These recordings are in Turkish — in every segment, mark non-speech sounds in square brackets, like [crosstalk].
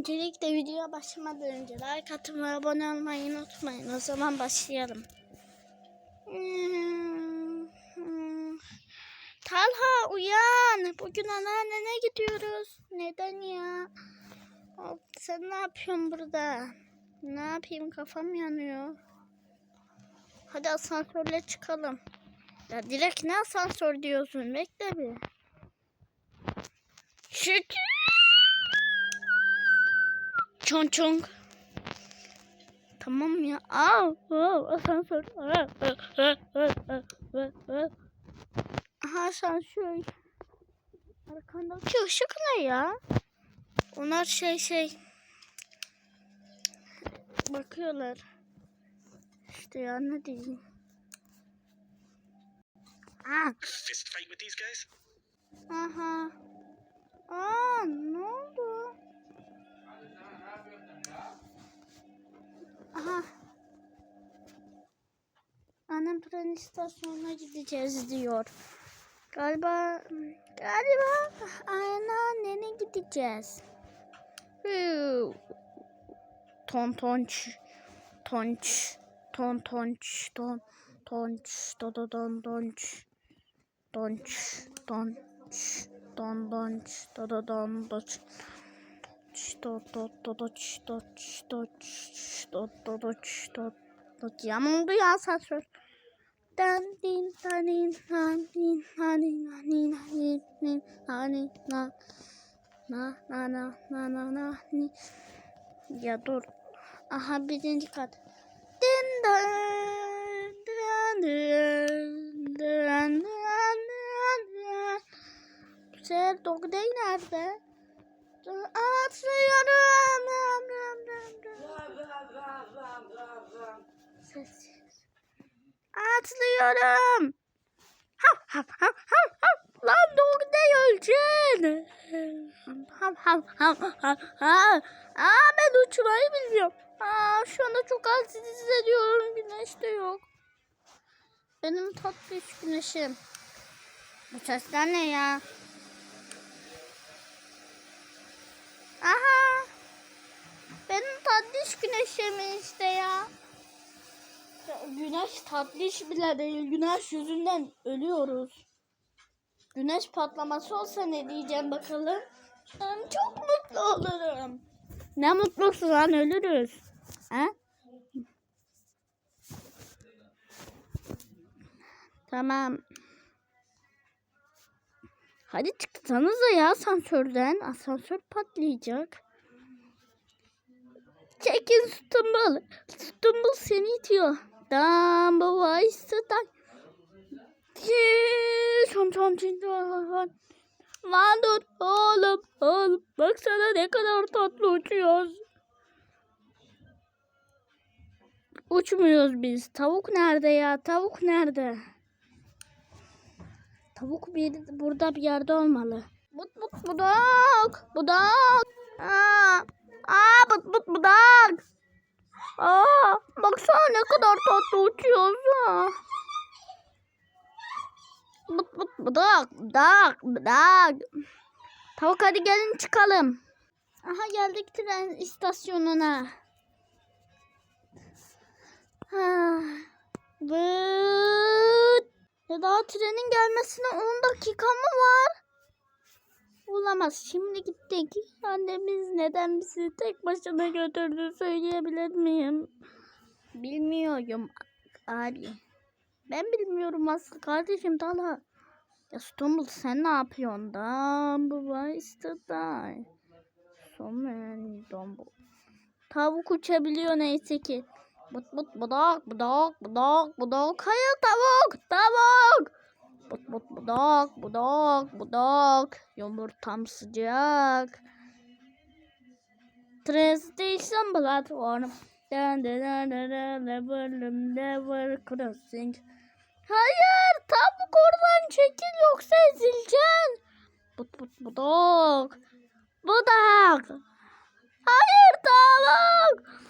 Öncelikle videoya başlamadan önce like ve abone olmayı unutmayın. O zaman başlayalım. Hmm. Talha uyan. Bugün anneannene gidiyoruz. Neden ya? Sen ne yapıyorsun burada? Ne yapayım kafam yanıyor. Hadi asansörle çıkalım. Ya direkt ne asansör diyorsun? Bekle bir. Şükür. Çon çon. Tamam ya. Aa, aa, asansör. Aa, aa, aa, aa, aa, aa. Aha asansör. Arkandaki ışık ne ya? Onlar şey şey. Bakıyorlar. İşte ya ne diyeyim. Aa, fist fight with these guys? aha. Aa, ne oldu? Aha. Annem tren istasyonuna gideceğiz diyor. Galiba galiba anneannene gideceğiz. Huu. Ton tonç tonç ton tonç ton tonç do do don donç donç donç don donç do do don donç do do do doç doç doç do do doç do doç ya oldu ya asansör Dan din din danin danin danin din danin na na na na na na na ni. Ya dur. Aha birinci kat. Din dan dan dan dan dan dan. Güzel Dogday nerede? Atlıyorum. Sessiz. Atlıyorum. Hav hav hav hav hav. Lan Dogday öleceksin. Hav hav hav hav hav. Aa ben uçmayı bilmiyorum. Aa şu anda çok halsiz hissediyorum. Güneş de yok. Benim tatlı güneşim. Bu sesler ne ya? Aha. Benim tatlış güneşim işte ya. Güneş tatlış bile değil. Güneş yüzünden ölüyoruz. Güneş patlaması olsa ne diyeceğim bakalım. Ben çok mutlu olurum. Ne mutlusu lan ölürüz. Ha? Tamam. Hadi çıksanıza ya asansörden. Asansör patlayacak. Çekin Stumble. Stumble seni itiyor. Dumble Vice'dan. Son son son dur oğlum oğlum. Baksana ne kadar tatlı uçuyoruz. Uçmuyoruz biz. Tavuk nerede ya? Tavuk nerede? Tavuk bir burada bir yerde olmalı. But but budak. Budak. Aa, aa but but budak. Aa, baksana ne kadar tatlı uçuyoruz ha. But but budak. Budak. Budak. Tavuk hadi gelin çıkalım. Aha geldik tren istasyonuna. Ha. Vıt. Ya daha trenin gelmesine 10 dakika mı var? Olamaz. Şimdi gittik. Annemiz neden bizi tek başına götürdü söyleyebilir miyim? Bilmiyorum abi. Ben bilmiyorum asıl kardeşim Talha. Ya Stumble sen ne yapıyorsun? Dumble is to die. So many Dumble. Tavuk uçabiliyor neyse ki. But but budak budak budak budak. Hayır tavuk tavuk. But but budak budak budak. Yumurtam sıcak. Train station platform. Level crossing. Hayır tavuk oradan çekil yoksa ezileceksin. But but budak. Budak. Hayır tavuk.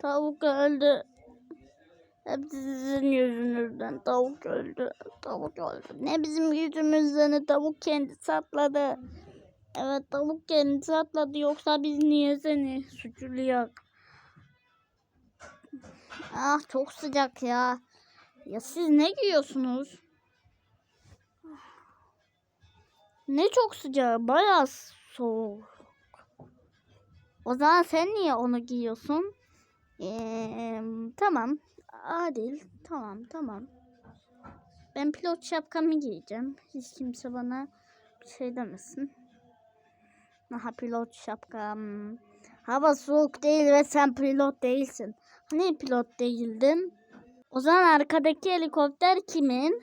Tavuk öldü. Hep sizin yüzünüzden tavuk öldü. Tavuk öldü. Ne bizim yüzümüzden ne tavuk kendisi atladı. Evet tavuk kendisi atladı yoksa biz niye seni suçluyor? Ah çok sıcak ya. Ya siz ne giyiyorsunuz? Ne çok sıcak. Bayağı soğuk. O zaman sen niye onu giyiyorsun? Tamam. Adil. Tamam tamam. Ben pilot şapkamı giyeceğim. Hiç kimse bana bir şey demesin. Aha pilot şapkam. Hava soğuk değil ve sen pilot değilsin. Hani pilot değildin? O zaman arkadaki helikopter kimin?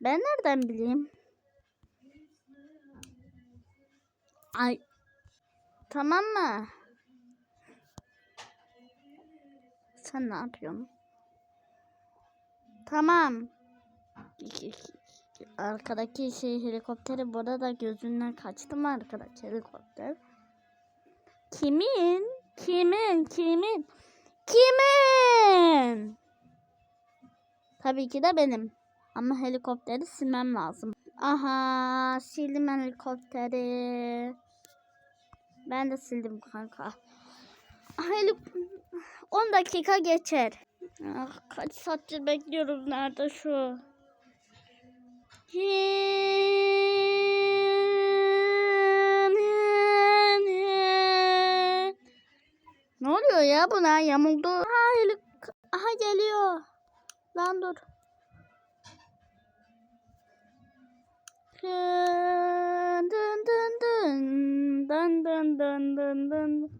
Ben nereden bileyim? Ay. Tamam mı? Sen ne yapıyorsun? Tamam. Arkadaki şey helikopteri burada da gözünden kaçtı mı arkadaki helikopter? Kimin? Kimin? Kimin? Kimin? Tabii ki de benim. Ama helikopteri silmem lazım. Aha sildim helikopteri. Ben de sildim kanka. Helik 10 dakika geçer. Ah, kaç saattir bekliyorum nerede şu? Ne oluyor ya buna yamuldu. Ha, helik... Aha geliyor. Lan dur. Dın dın dın dın dın dın dın dın.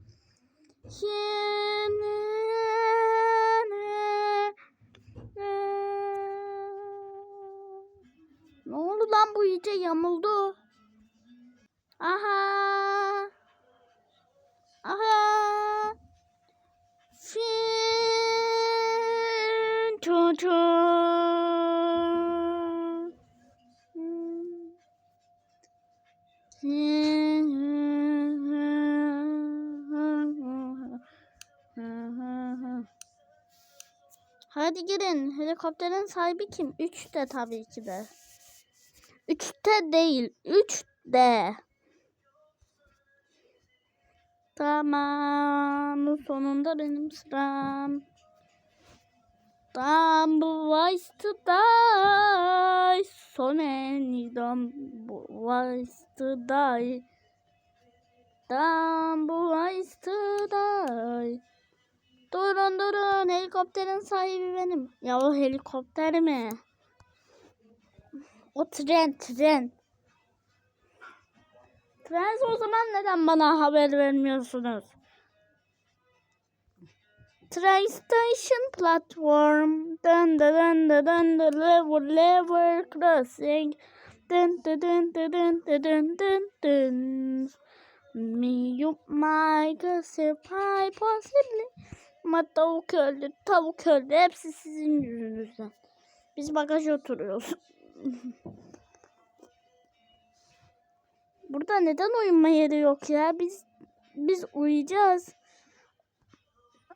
Ne oldu bu iyice yamuldu. Aha. Aha. Fin Hadi girin. Helikopterin sahibi kim? Üçte tabii ki de. Üçte değil. Üçte. Tamam. Sonunda benim sıram. Dumb wise to die. So many dumb wise to die. Dumb wise to die. Durun durun. Helikopterin sahibi benim. Ya o helikopter mi? O tren tren. Tren o zaman neden bana haber vermiyorsunuz? Train station platform. Dun dun dun dun dun level level crossing. Dun dun dun dun dun dun dun dun dun. Me you pie possibly. Ama tavuk öldü, tavuk öldü. Hepsi sizin yüzünüzden. Biz bagajda oturuyoruz. [laughs] Burada neden uyuma yeri yok ya? Biz biz uyuyacağız.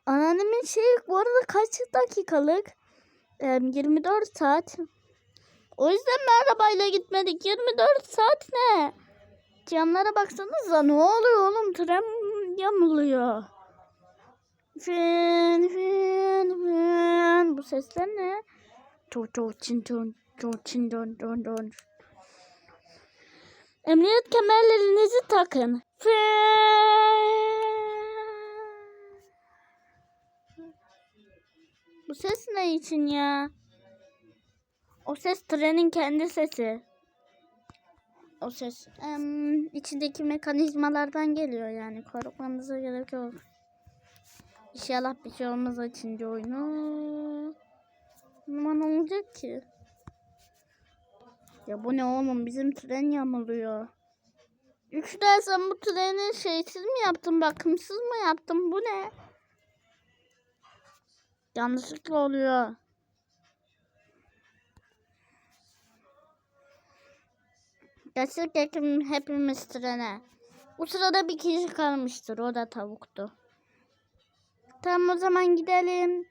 Anneannemin şey bu arada kaç dakikalık? Ee, 24 saat. O yüzden mi arabayla gitmedik? 24 saat ne? Camlara baksanıza ne oluyor oğlum? Tren yamuluyor. Fin fin fin. Bu sesler ne? Ço ço çin çon ço çin don don don. Emniyet kemerlerinizi takın. Bu ses ne için ya? O ses trenin kendi sesi. O ses em, içindeki mekanizmalardan geliyor yani. Korkmanıza gerek yok. İnşallah bir şey olmaz açınca oyunu. Aman olacak ki. Ya bu ne oğlum bizim tren yamuluyor. Üç dersen bu treni şeysiz mi yaptım bakımsız mı yaptım bu ne? Yanlışlıkla oluyor. Gerçekten hepimiz trene. Bu sırada bir kişi kalmıştır o da tavuktu. Tamam o zaman gidelim.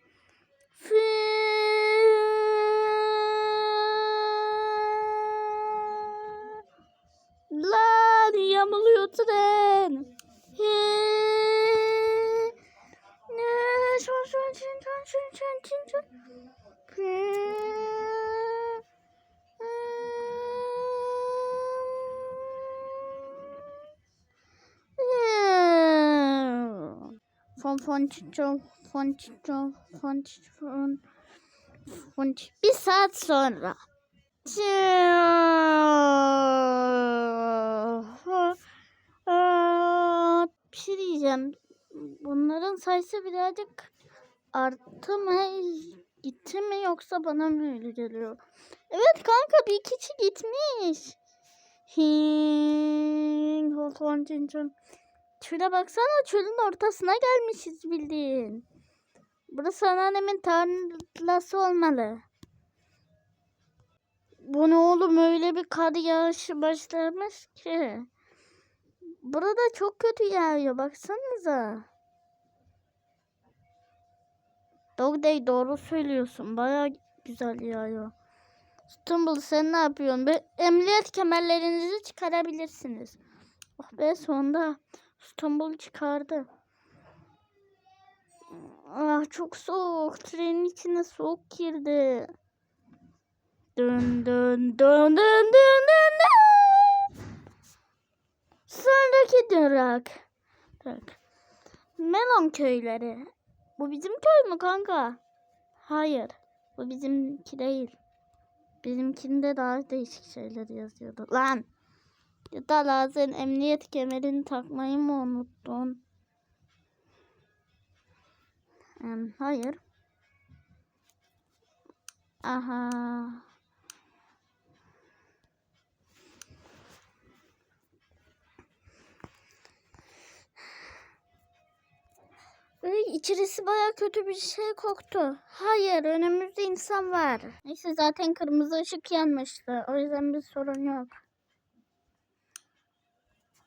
Fı Lan yamuluyor tren. Fonço, Fonço, Fonço, Fonço. Bir sonra. Bir şey diyeceğim. Bunların sayısı birazcık arttı mı? Gitti mi yoksa bana mı öyle geliyor? Evet kanka bir kişi gitmiş. Hing, hold Çöle baksana çölün ortasına gelmişiz bildiğin. Burası anneannemin tarlası olmalı. Bu ne oğlum öyle bir kar yağışı başlamış ki. Burada çok kötü yağıyor baksanıza. Dog doğru söylüyorsun. Baya güzel yağıyor. Stumble sen ne yapıyorsun? Be emniyet kemerlerinizi çıkarabilirsiniz. Oh be sonunda. İstanbul çıkardı. Ah çok soğuk. Trenin içine soğuk girdi. Dön dön dön dön dön dön dön. Sonraki durak. Bak. Melon köyleri. Bu bizim köy mü kanka? Hayır. Bu bizimki değil. Bizimkinde daha değişik şeyler yazıyordu. Lan. Dala sen emniyet kemerini takmayı mı unuttun? Um, hayır. Aha. Üy, içerisi baya kötü bir şey koktu. Hayır önümüzde insan var. Neyse zaten kırmızı ışık yanmıştı. O yüzden bir sorun yok.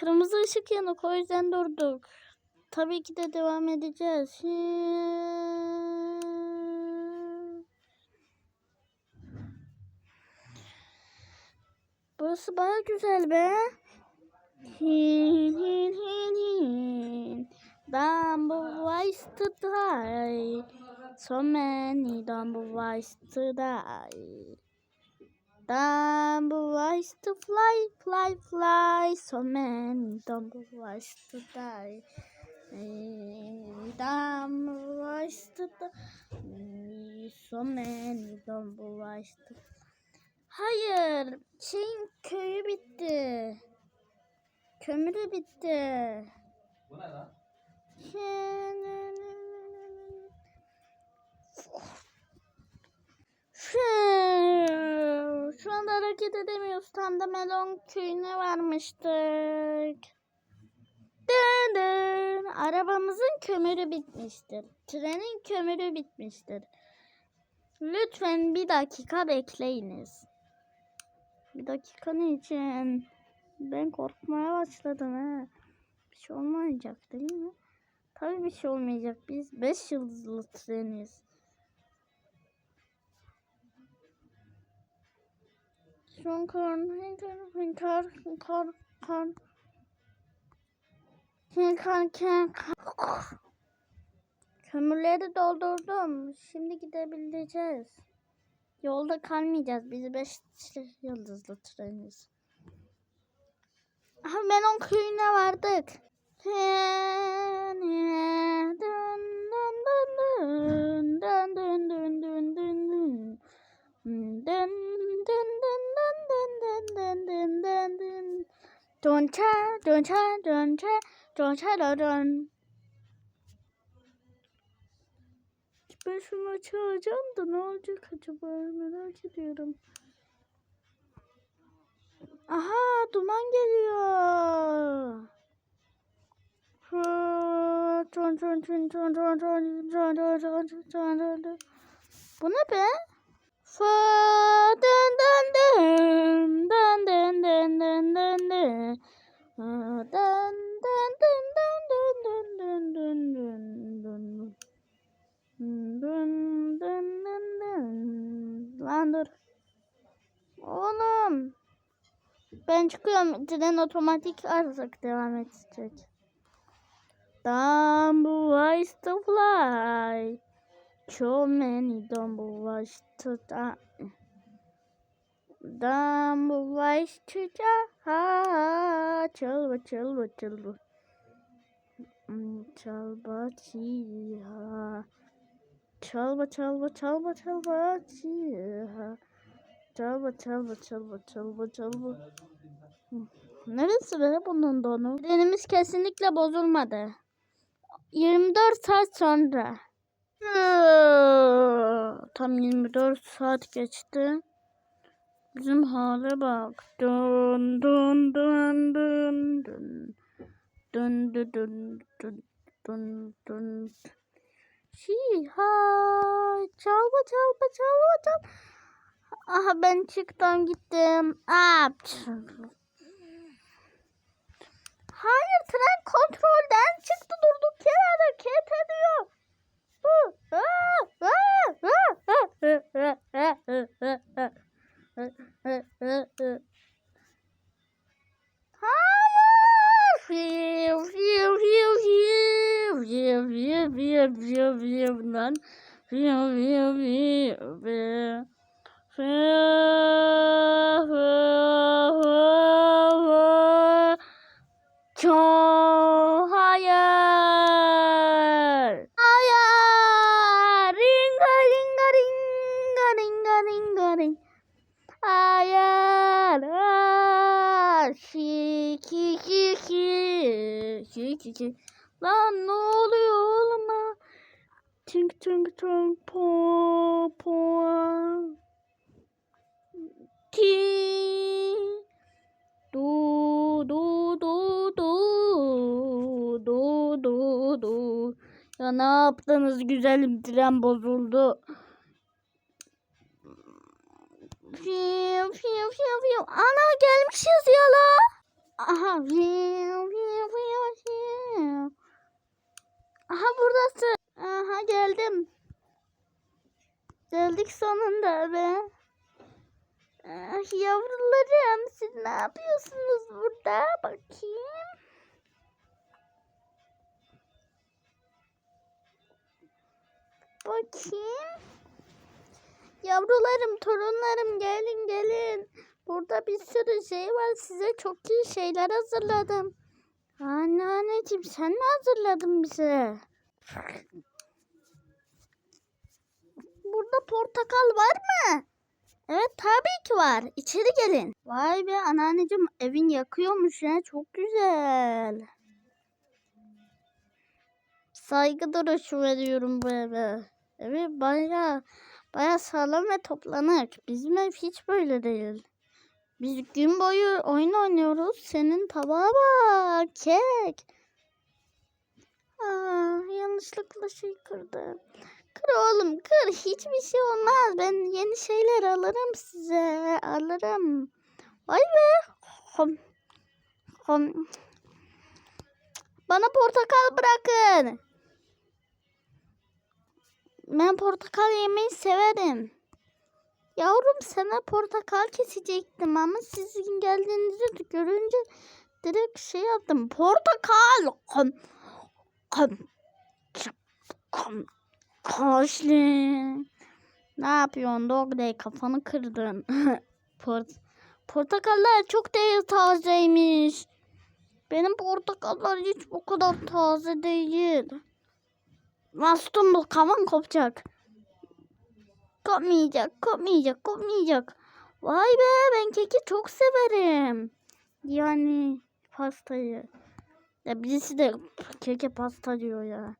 Kırmızı ışık yanık o yüzden durduk. Tabii ki de devam edeceğiz. Burası baya güzel be. Hin hin hin hin. Dumble wise to die. So many dumble wise to die. Dumble wise to fly, fly, fly. So many dumble wise to die. Dumble wise to die. So many dumble wise to Hayır, şeyin köyü bitti. Kömürü bitti. Bu ne lan? Şu anda hareket edemiyoruz. Tam da Melon köyüne varmıştık. Dın dın. Arabamızın kömürü bitmiştir. Trenin kömürü bitmiştir. Lütfen bir dakika bekleyiniz. Bir dakika ne için? Ben korkmaya başladım ha. Bir şey olmayacak değil mi? Tabii bir şey olmayacak. Biz 5 yıldızlı treniz. hünkar, hünkar, hünkar, hünkar, hünkar. Hünkar, hünkar. Kömürleri doldurdum. Şimdi gidebileceğiz. Yolda kalmayacağız. Bizi beş yıldızlı treniz. Aha, Melon köyüne vardık. Hünkar. dın dın dın. Don cha don cha don cha don cha don don. Ben şunu açacağım da ne olacak acaba merak ediyorum. Aha duman geliyor. Bu ne be? Fı dın dın dın dın dın dın dın dın dın dın dın. Dın dın dın dın dın. Lan dur. Oğlum. Ben çıkıyorum. Tren otomatik artık devam edecek. Dumbo to fly. So many dumbo to die. Buradan bulaştıca hmm, çalma çalma çalma. Çalma tiha. Çalma çalma çalma çalma tiha. Çalma çalma çalma çalma çalma. Neresi be bunun donu? Bedenimiz kesinlikle bozulmadı. 24 saat sonra. Tam 24 saat geçti. Bizim hale bak. Dun dun dun dun dun. Dun dun dun dun dun dun. Şiha. Çalma çalma çalma çalma. Aha ben çıktım gittim. Aa, Hayır tren kontrolden çıktı durduk yere hareket ediyor. Hayır. Fiu fiu fiu fiu fiu fiu fiu fiu fiu lan. Fiu fiu fiu fiu. Fiu fiu fiu. Çok hayır. Hayır. Ringa ringa ringa ringa ringa ring. Hayır. Hayır. Şi ki ki ki. Ki ki ki. Lan ne oluyor oğlum ha? Tink tink tink po po. Ti. Du du du du du du du. Ya ne yaptınız güzelim tren bozuldu. Fiu fiu fiu fiu. Ana gelmişiz yola. Aha fiu fiu fiu fiu. Aha buradasın. Aha geldim. Geldik sonunda be. Ah, yavrularım siz ne yapıyorsunuz burada? Bakayım. Bakayım. Yavrularım, torunlarım gelin gelin. Burada bir sürü şey var. Size çok iyi şeyler hazırladım. Anneanneciğim sen ne hazırladın bize? Burada portakal var mı? Evet tabii ki var. İçeri gelin. Vay be anneanneciğim evin yakıyormuş ya. Çok güzel. Saygı duruşu veriyorum bu eve. Evi baya baya sağlam ve toplanık. Bizim ev hiç böyle değil. Biz gün boyu oyun oynuyoruz. Senin tabağa bak. Kek. Aa, yanlışlıkla şey kırdım. Kır oğlum kır. Hiçbir şey olmaz. Ben yeni şeyler alırım size. Alırım. Vay be. Hom. Hom. Bana portakal bırakın. Ben portakal yemeyi severim. Yavrum sana portakal kesecektim ama sizin geldiğinizi görünce direkt şey yaptım. Portakal. Kom. Kom. Kom. Kaşlı. Ne yapıyorsun Dogday kafanı kırdın. [laughs] Port Portakallar çok değil tazeymiş. Benim portakallar hiç o kadar taze değil. Bastım bu kavan kopacak. Kopmayacak, kopmayacak, kopmayacak. Vay be ben keki çok severim. Yani pastayı. Ya birisi de keke pasta diyor ya.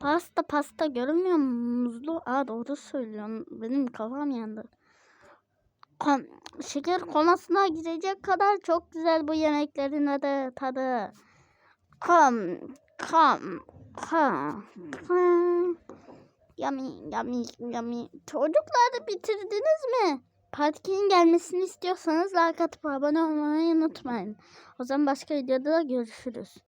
Pasta pasta görünmüyor mu? Muzlu. Aa doğru söylüyorsun. Benim kafam yandı. Kom şeker komasına girecek kadar çok güzel bu yemeklerin adı tadı. Kom kom kom kom. Yummy yummy yummy. Çocuklar bitirdiniz mi? Partinin gelmesini istiyorsanız like atıp abone olmayı unutmayın. O zaman başka videoda görüşürüz.